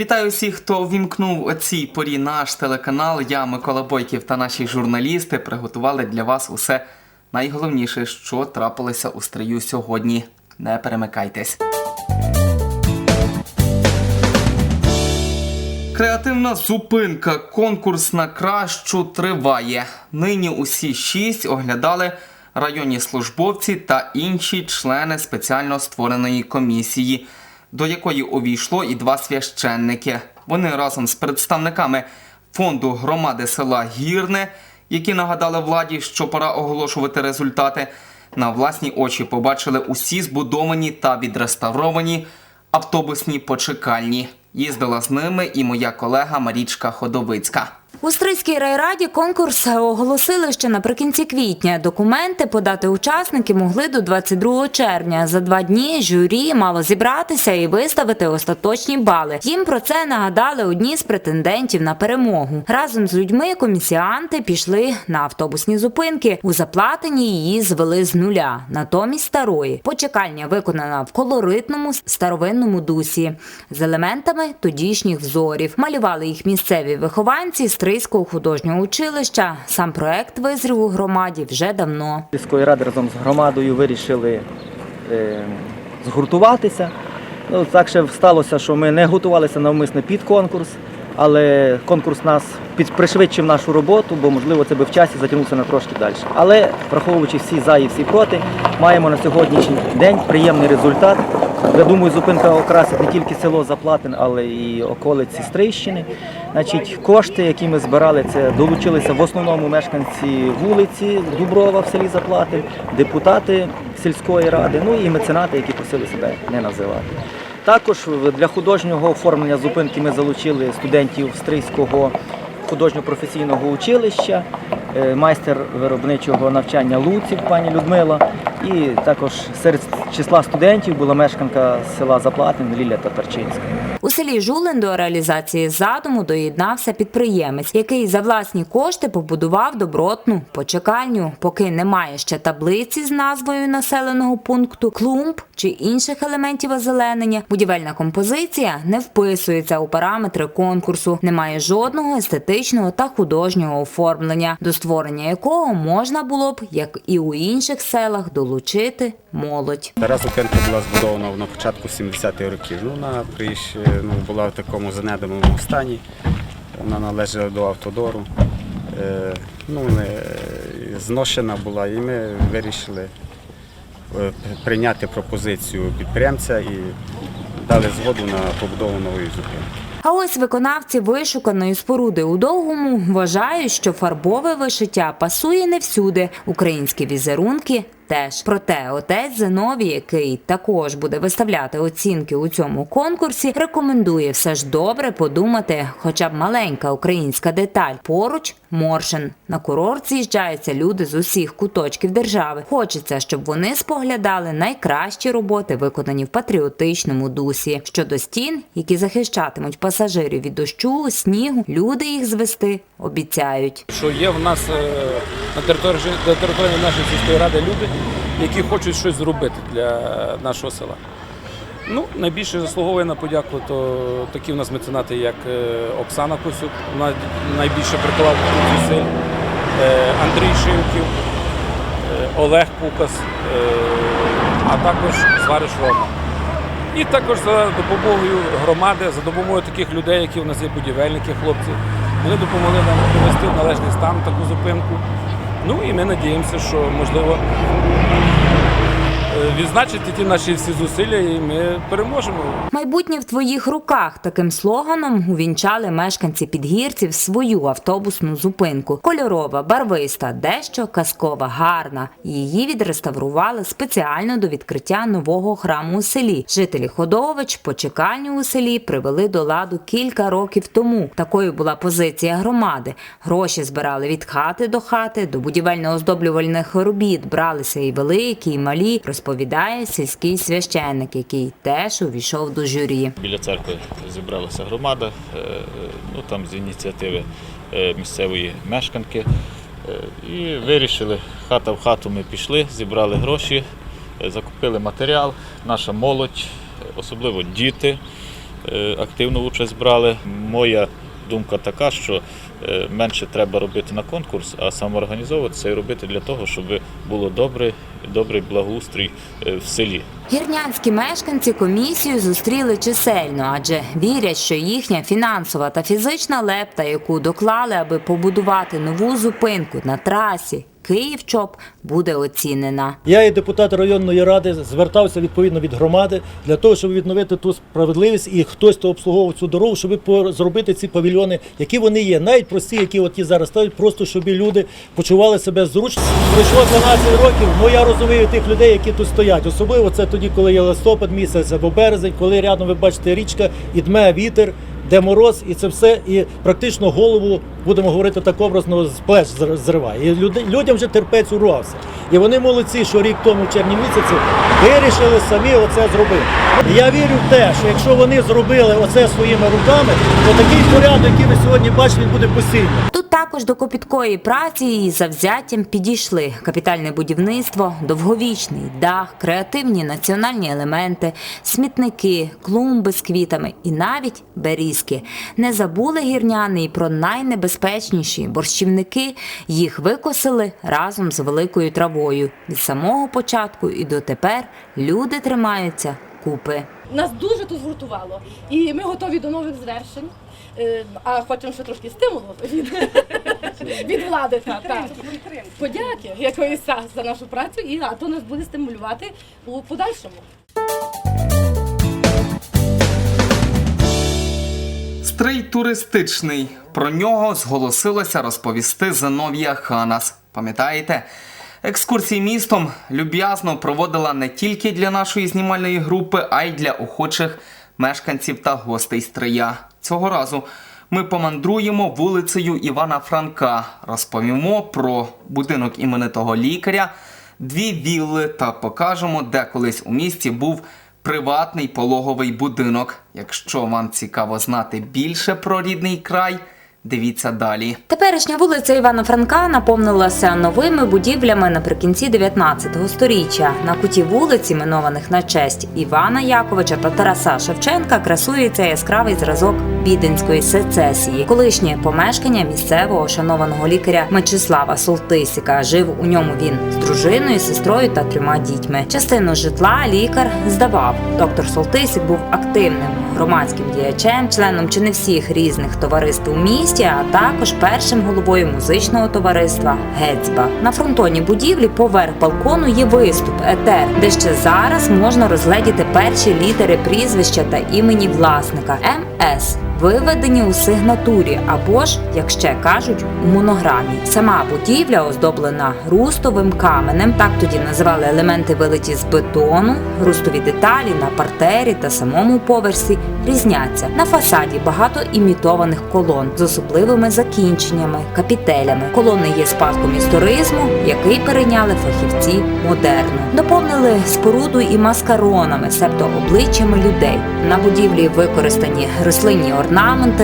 Вітаю всіх, хто вімкнув о порі наш телеканал. Я, Микола Бойків та наші журналісти приготували для вас усе найголовніше, що трапилося у стрию сьогодні. Не перемикайтесь. Креативна зупинка, конкурс на кращу триває. Нині усі шість оглядали районні службовці та інші члени спеціально створеної комісії, до якої увійшло і два священники. Вони разом з представниками фонду громади села Гірне, які нагадали владі, що пора оголошувати результати, на власні очі побачили усі збудовані та відреставровані автобусні почекальні. Їздила з ними і моя колега Марічка Ходовицька. У Стрийській райраді конкурс оголосили ще наприкінці квітня. Документи подати учасники могли до 22 червня. За два дні журі мало зібратися і виставити остаточні бали. Їм про це нагадали одні з претендентів на перемогу. Разом з людьми комісіанти пішли на автобусні зупинки. У заплатині її звели з нуля, натомість старої. Почекальня виконана в колоритному старовинному дусі з елементами тодішніх взорів. Малювали їх місцеві вихованці Стрийського художнього училища. Сам проект визрів у громаді вже давно. Сільської ради разом з громадою вирішили е, згуртуватися. Ну, так ще сталося, що ми не готувалися навмисно під конкурс, але конкурс нас пришвидшив нашу роботу, бо можливо це би в часі затягнувся на трошки далі. Але враховуючи всі за і всі проти, маємо на сьогоднішній день приємний результат. Я думаю, зупинка окрасить не тільки село Заплатин, але і околиці Стрийщини. Значить, кошти, які ми збирали, це долучилися в основному мешканці вулиці Дуброва в селі Заплатин, депутати сільської ради, ну і меценати, які просили себе не називати. Також для художнього оформлення зупинки ми залучили студентів Стрийського художньо-професійного училища, е, майстер виробничого навчання Луців пані Людмила. І також серед числа студентів була мешканка села Заплатин Лілія Татарчинська. У селі Жулин до реалізації задуму доєднався підприємець, який за власні кошти побудував добротну почекальню. Поки немає ще таблиці з назвою населеного пункту, клумб чи інших елементів озеленення, будівельна композиція не вписується у параметри конкурсу, немає жодного естетичного та художнього оформлення, до створення якого можна було б, як і у інших селах, долучити молодь. Стара зупинка була збудована на початку 70-х років. Ну, вона прийш- ну, була в такому занедбаному стані. Вона належала до автодору. Е, ну, не, зношена була, і ми вирішили е, прийняти пропозицію підприємця і дали згоду на побудову нової зупинки. А ось виконавці вишуканої споруди у довгому вважають, що фарбове вишиття пасує не всюди. Українські візерунки теж. Проте отець Зиновій, який також буде виставляти оцінки у цьому конкурсі, рекомендує все ж добре подумати, хоча б маленька українська деталь. Поруч Моршин. На курорт з'їжджаються люди з усіх куточків держави. Хочеться, щоб вони споглядали найкращі роботи, виконані в патріотичному дусі. Щодо стін, які захищатимуть пасажирів від дощу, снігу, люди їх звести обіцяють. що є в нас е, на території, на території нашої сільської ради люди, які хочуть щось зробити для нашого села. Ну, найбільше заслуговує на подяку то такі в нас меценати, як е, Оксана Косюк, найбільше приклав зусиль, е, Андрій Шимків, е, Олег Кукас, е, а також Звариш Рома. І також за допомогою громади, за допомогою таких людей, які в нас є будівельники, хлопці, вони допомогли нам привести в належний стан таку зупинку. Ну і ми надіємося, що можливо відзначити ті наші всі зусилля, і ми переможемо. Майбутнє в твоїх руках таким слоганом увінчали мешканці підгірців свою автобусну зупинку. Кольорова, барвиста, дещо казкова, гарна. Її відреставрували спеціально до відкриття нового храму у селі. Жителі Ходович почекальню у селі привели до ладу кілька років тому. Такою була позиція громади. Гроші збирали від хати до хати, до будівельно-оздоблювальних робіт бралися і великі, і малі. Розповідає сільський священник, який теж увійшов до журі. Біля церкви зібралася громада, е, ну там з ініціативи е, місцевої мешканки. Е, І вирішили, хата в хату ми пішли, зібрали гроші, е, закупили матеріал, наша молодь, е, особливо діти, е, активну участь брали. Моя думка така, що е, менше треба робити на конкурс, а самоорганізовуватися і робити для того, щоб було добре, добрий благоустрій е, в селі. Гірнянські мешканці комісію зустріли чисельно, адже вірять, що їхня фінансова та фізична лепта, яку доклали, аби побудувати нову зупинку на трасі Київ-Чоп, буде оцінена. Я, як депутат районної ради, звертався відповідно від громади для того, щоб відновити ту справедливість і хтось, хто обслуговував цю дорогу, щоб зробити ці павільйони, які вони є, навіть прості, які от ті зараз ставлять, просто щоб люди почували себе зручно. Пройшло 12 років. Ну я розумію тих людей, які тут стоять. Особливо це тоді, коли є листопад місяць або березень, коли рядом ви бачите річка і дме вітер. Де мороз, і це все, і практично голову, будемо говорити так образно, з плеч зриває. І люди, людям вже терпець урвався. І вони молодці, що рік тому, в червні місяці, вирішили самі оце зробити. Я вірю в те, що якщо вони зробили оце своїми руками, то такий порядок, який ви сьогодні бачите, буде постійно. Також до копіткої праці і завзяттям підійшли капітальне будівництво, довговічний дах, креативні національні елементи, смітники, клумби з квітами і навіть берізки. Не забули гірняни і про найнебезпечніші борщівники. Їх викосили разом з великою травою. Від самого початку і дотепер люди тримаються купи. Нас дуже тут згуртувало. І ми готові до нових звершень. Е, А хочемо ще трошки стимулу від, від влади. Так, так. Подяки якоїсь за- за нашу працю, і а то нас буде стимулювати у подальшому. Стрий туристичний. Про нього зголосилося розповісти Зиновія Ханас. Пам'ятаєте? Екскурсії містом люб'язно проводила не тільки для нашої знімальної групи, а й для охочих мешканців та гостей Стрия. Цього разу ми помандруємо вулицею Івана Франка, розповімо про будинок іменитого лікаря, дві вілли та покажемо, де колись у місті був приватний пологовий будинок. Якщо вам цікаво знати більше про рідний край, дивіться далі. Теперішня вулиця Івана Франка наповнилася новими будівлями наприкінці 19 століття. На куті вулиць, іменованих на честь Івана Яковича та Тараса Шевченка, красується яскравий зразок віденської сецесії. Колишнє помешкання місцевого шанованого лікаря Мечислава Солтисіка. Жив у ньому він з дружиною, сестрою та трьома дітьми. Частину житла лікар здавав. Доктор Солтисік був активним громадським діячем, членом чи не всіх різних товариств у місті, а також першим головою музичного товариства Гецьба. На фронтоні будівлі поверх балкону є виступ етер, де ще зараз можна розгледіти перші літери прізвища та імені власника МС. Виведені у сигнатурі або ж, як ще кажуть, у монограмі. Сама будівля оздоблена рустовим каменем, так тоді називали елементи вилиті з бетону. Рустові деталі на партері та самому поверсі різняться. На фасаді багато імітованих колон з особливими закінченнями, капітелями. Колони є спадком історизму, який перейняли фахівці модерну. Доповнили споруду і маскаронами, себто обличчями людей. На будівлі використані рослинні орнаменти,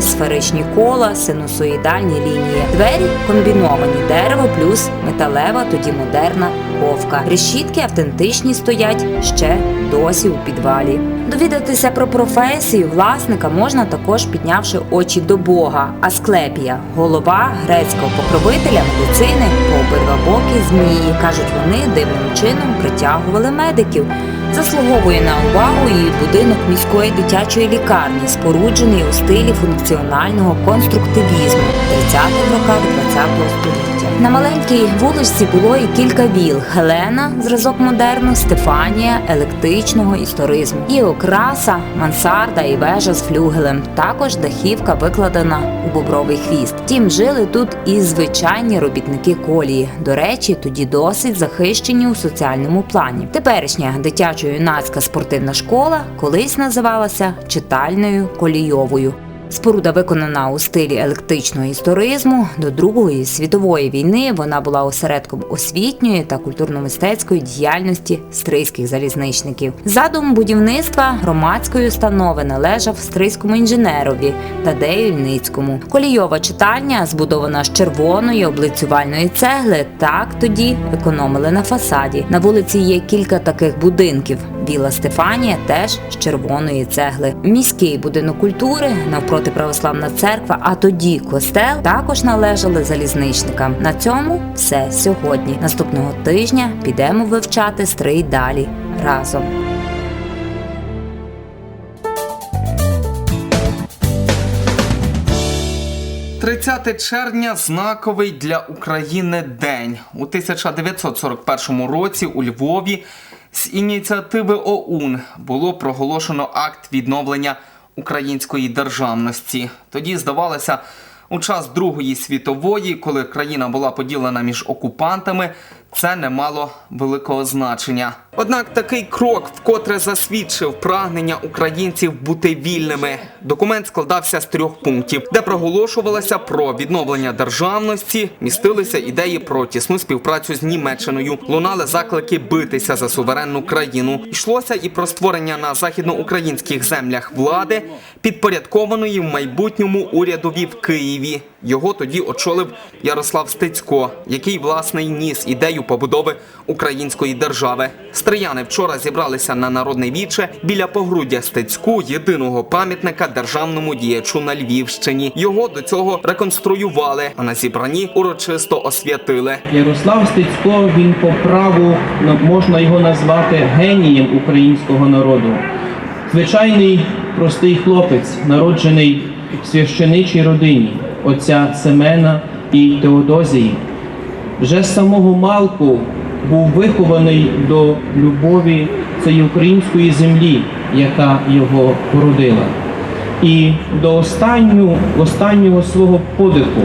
сферичні кола, синусоїдальні лінії. Двері комбіновані дерево плюс металева, тоді модерна ковка. Решітки автентичні стоять ще досі у підвалі. Довідатися про професію власника можна також піднявши очі до Бога. Асклепія, голова грецького покровителя медицини по обидва боки змії. кажуть, вони дивним чином притягували медиків. Заслуговує на увагу і будинок міської дитячої лікарні, споруджений у стилі функціонального конструктивізму 30-х роках ХХ століття. На маленькій вуличці було і кілька віл: Хелена, зразок модерну, Стефанія, електричного історизму. І окраса, мансарда і вежа з флюгелем. Також дахівка викладена у бобровий хвіст. Втім, жили тут і звичайні робітники колії. До речі, тоді досить захищені у соціальному плані. Теперішня дитячо-юнацька спортивна школа колись називалася читальною колійовою. Споруда виконана у стилі електричного історизму. До Другої світової війни вона була осередком освітньої та культурно-мистецької діяльності стрийських залізничників. Задум будівництва громадської установи належав стрийському інженерові Тадею Ільницькому. Колійова читальня, збудована з червоної облицювальної цегли, так тоді економили на фасаді. На вулиці є кілька таких будинків. Віла Стефанія теж з червоної цегли. Міський будинок культури, навпроти православна церква, а тоді костел також належали залізничникам. На цьому все сьогодні. Наступного тижня підемо вивчати стрий далі разом. – 30 червня знаковий для України день. У 1941 році у Львові з ініціативи ОУН було проголошено акт відновлення української державності. Тоді здавалося, у час Другої світової, коли країна була поділена між окупантами, це не мало великого значення. Однак такий крок вкотре засвідчив прагнення українців бути вільними. Документ складався з трьох пунктів, де проголошувалося про відновлення державності, містилися ідеї про тісну співпрацю з Німеччиною, лунали заклики битися за суверенну країну. Йшлося і про створення на західноукраїнських землях влади, підпорядкованої в майбутньому урядові в Києві. Його тоді очолив Ярослав Стецько, який власне й ніс ідею побудови української держави. Стрияни вчора зібралися на народне віче біля погруддя Стецьку, єдиного пам'ятника державному діячу на Львівщині. Його до цього реконструювали, а на зібранні урочисто освятили. Ярослав Стецько, він по праву можна його назвати генієм українського народу. Звичайний простий хлопець, народжений в священичій родині отця Семена і Теодозії. Вже з самого малку був вихований до любові цієї української землі, яка його породила. І до останнього, останнього свого подиху,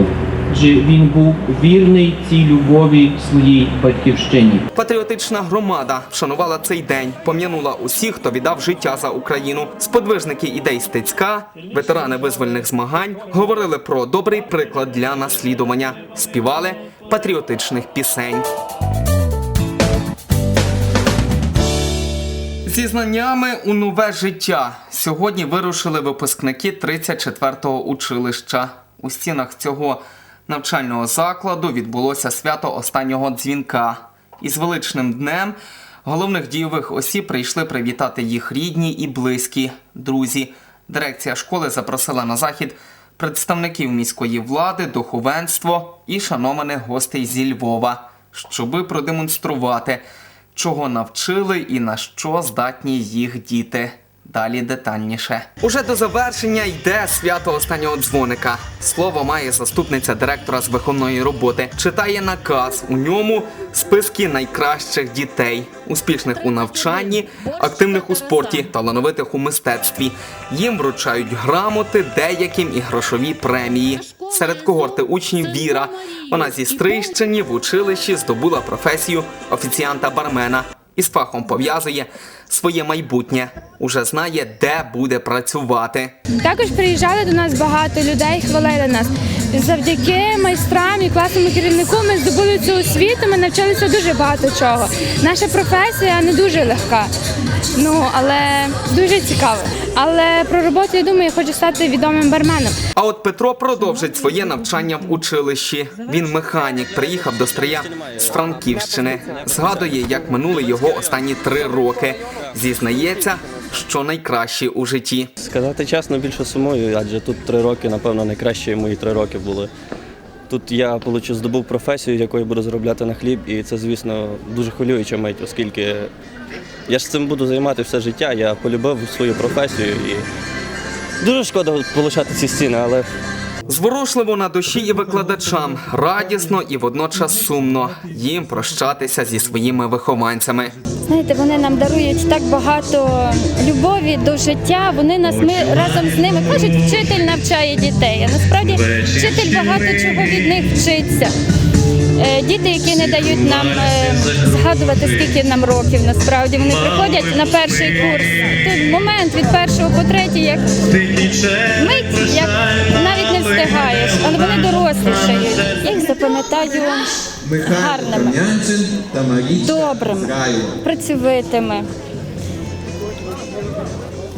адже він був вірний цій любові своїй батьківщині. Патріотична громада вшанувала цей день, пом'янула усіх, хто віддав життя за Україну. Сподвижники ідей Стецька, ветерани визвольних змагань, говорили про добрий приклад для наслідування, співали патріотичних пісень. Зі знаннями у нове життя сьогодні вирушили випускники 34-го училища. У стінах цього навчального закладу відбулося свято останнього дзвінка. Із величним днем головних дійових осіб прийшли привітати їх рідні і близькі друзі. Дирекція школи запросила на захід представників міської влади, духовенство і шанованих гостей зі Львова, щоби продемонструвати, чого навчили і на що здатні їх діти. Далі детальніше. Уже до завершення йде свято останнього дзвоника. Слово має заступниця директора з виховної роботи. Читає наказ. У ньому списки найкращих дітей, успішних у навчанні, активних у спорті, талановитих у мистецтві. Їм вручають грамоти, деяким і грошові премії. Серед когорти учнів Віра. Вона зі Стрийщині в училищі здобула професію офіціанта бармена і з фахом пов'язує своє майбутнє. Уже знає, де буде працювати. Також приїжджали до нас багато людей, хвалили нас. Завдяки майстрам і класному керівнику ми здобули цю освіту, ми навчилися дуже багато чого. Наша професія не дуже легка, ну але дуже цікава. Але про роботу я думаю, я хочу стати відомим барменом. А от Петро продовжить своє навчання в училищі. Він механік, приїхав до Стрия з Франківщини. Згадує, як минули його останні три роки. Зізнається, що найкраще у житті. Сказати чесно, більше сумую, адже тут три роки, напевно, найкращі мої три роки були. Тут я получу, здобув професію, якою буду заробляти на хліб, і це, звісно, дуже хвилююча мить, оскільки я ж цим буду займати все життя. Я полюбив свою професію і дуже шкода получати ці стіни, але Зворушливо на душі і викладачам, радісно і водночас сумно їм прощатися зі своїми вихованцями. Знаєте, вони нам дарують так багато любові до життя. Вони нас ми разом з ними кажуть, вчитель навчає дітей. А насправді вчитель багато чого від них вчиться. Е, Діти, які не дають нам е, згадувати, скільки нам років, насправді вони приходять на перший курс. Той момент від першого по третій, як мить, як навіть не встигаєш, але вони дорослішають. Я їх запам'ятаю гарними, добрими, працьовитими.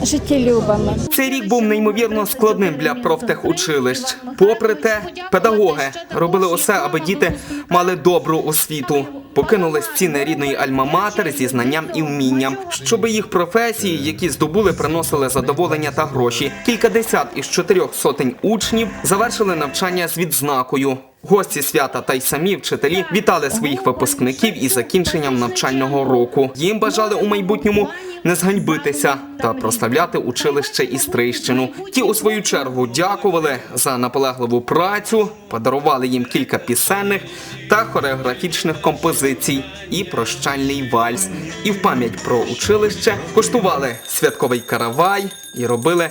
Життєлюбами. Цей рік був неймовірно складним для профтехучилищ. Попри те, педагоги робили усе, аби діти мали добру освіту. Покинули стіни рідної альма-матер зі знанням і вмінням, щоби їх професії, які здобули, приносили задоволення та гроші. Кількадесят із чотирьох сотень учнів завершили навчання з відзнакою. Гості свята та й самі вчителі вітали своїх випускників із закінченням навчального року. Їм бажали у майбутньому не зганьбитися та прославляти училище і Стрийщину. Ті, у свою чергу, дякували за наполегливу працю, подарували їм кілька пісенних та хореографічних композицій і прощальний вальс. І в пам'ять про училище коштували святковий каравай і робили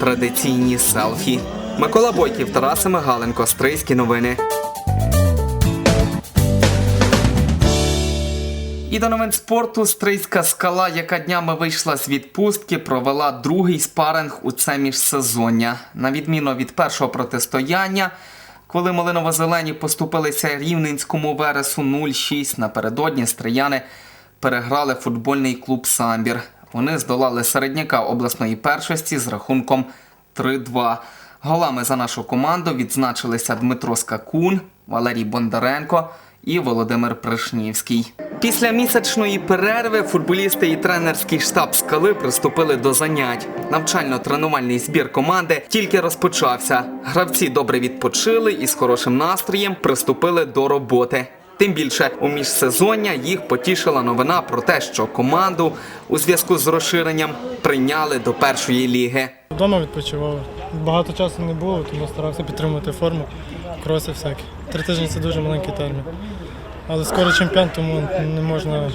традиційні селфі. Микола Бойків, Тарас Мигаленко, Стрийські новини. І до новин спорту стрийська скала, яка днями вийшла з відпустки, провела другий спаринг у це міжсезоння. На відміну від першого протистояння, коли малиново-зелені поступилися рівненському вересу 0-6, напередодні стрияни переграли футбольний клуб Самбір. Вони здолали середняка обласної першості з рахунком 3-2. Голами за нашу команду відзначилися Дмитро Скакун, Валерій Бондаренко і Володимир Пришнівський. Після місячної перерви футболісти і тренерський штаб скали приступили до занять. Навчально-тренувальний збір команди тільки розпочався. Гравці добре відпочили і з хорошим настроєм приступили до роботи. Тим більше у міжсезоння їх потішила новина про те, що команду у зв'язку з розширенням прийняли до першої ліги. Вдома відпочивав. Багато часу не було, тому старався підтримувати форму, кроси всякі. Три тижні це дуже маленький термін. Але скоро чемпіон, тому не можна.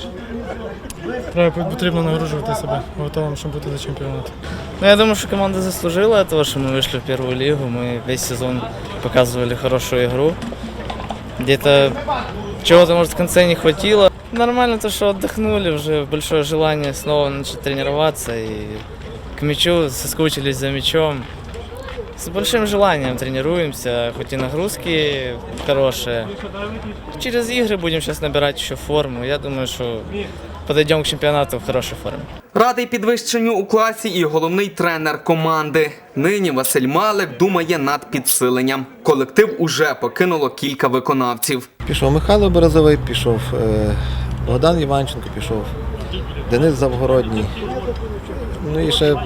Треба потрібно нагружувати себе готовим, щоб бути до чемпіонату. Ну, я думаю, что команда заслужила того, что мы вышли в первую лигу. Мы весь сезон показывали хорошую игру. Где-то чего-то, может, в конце не хватило. Нормально то, что отдохнули, уже большое желание снова начать тренироваться. И к мячу соскучились за мячом. С большим желанием тренируемся, хоть и нагрузки хорошие. Через игры будем сейчас набирать еще форму. Я думаю, что подойдем к чемпионату в хорошей форме. Радий підвищенню у класі і головний тренер команди. Нині Василь Малик думає над підсиленням. Колектив уже покинуло кілька виконавців. Пішов Михайло Березовий, пішов е, Богдан Іванченко, пішов Денис Завгородній. Ну і ще е,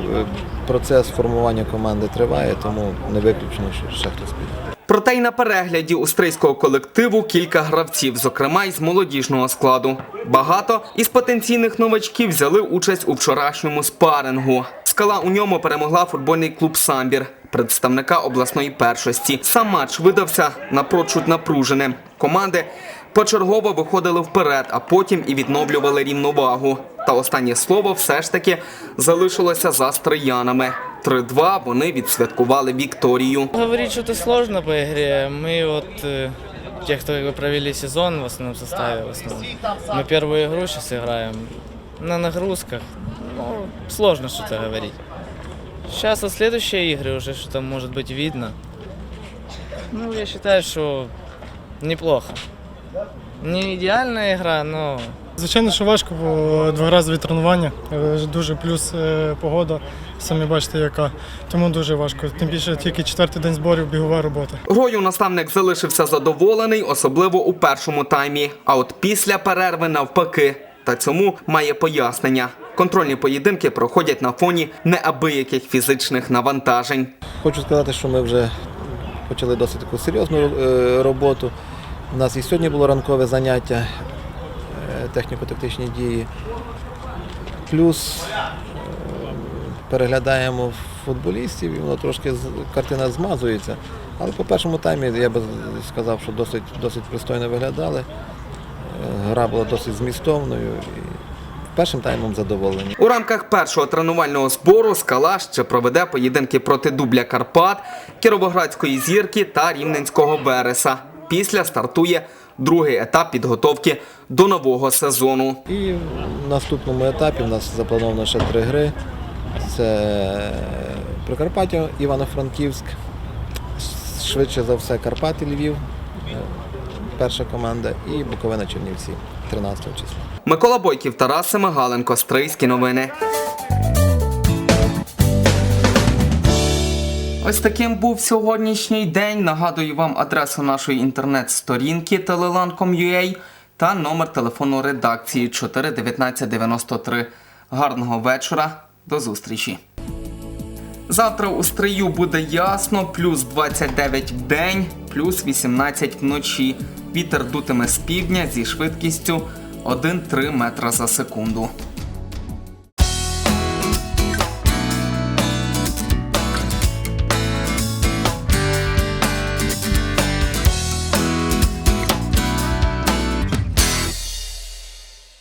процес формування команди триває, тому не виключено, що ще хтось піде. Проте й на перегляді у стрийського колективу кілька гравців, зокрема й з молодіжного складу. Багато із потенційних новачків взяли участь у вчорашньому спарингу. Скала у ньому перемогла футбольний клуб Самбір, представника обласної першості. Сам матч видався напрочуд напруженим. Команди почергово виходили вперед, а потім і відновлювали рівновагу. Та останнє слово все ж таки залишилося за стриянами. 3-2 вони відсвяткували Вікторію. Говорить что-то сложно по игре. Мы вот э, те, кто как бы, провели сезон в основном составе, в основном. Мы первую игру сейчас играем на нагрузках. Ну, сложно что-то говорить. Сейчас от следующей игры уже что-то может быть видно. Ну, я считаю, что неплохо. Не идеальная игра, но Звичайно, що важко, бо два рази тренування, е, дуже плюс е, погода, самі бачите, яка. Тому дуже важко. Тим більше тільки четвертий день зборів, бігова робота. Грою наставник залишився задоволений, особливо у першому таймі. А от після перерви навпаки. Та цьому має пояснення. Контрольні поєдинки проходять на фоні неабияких фізичних навантажень. Хочу сказати, що ми вже почали досить таку серйозну е, роботу. У нас і сьогодні було ранкове заняття е, техніко-тактичні дії. Плюс переглядаємо футболістів, і воно трошки картина змазується. Але по першому таймі я би сказав, що досить, досить пристойно виглядали. Е, Гра була досить змістовною. І першим таймом задоволені. У рамках першого тренувального збору скала ще проведе поєдинки проти дубля Карпат, Кіровоградської зірки та Рівненського Вереса. Після стартує другий етап підготовки до нового сезону. І в наступному етапі в нас заплановано ще три гри. Це Прикарпаття, Івано-Франківськ, швидше за все Карпати Львів, е, перша команда, і Буковина Чернівці 13 числа. Микола Бойків, Тарас Семигаленко, Стрийські новини. Ось таким був сьогоднішній день. Нагадую вам адресу нашої інтернет-сторінки telelan.com.ua та номер телефону редакції 41993. Гарного вечора, до зустрічі! Завтра у стрию буде ясно, плюс 29 в день, плюс 18 вночі. Вітер дутиме з півдня зі швидкістю 1-3 метра за секунду.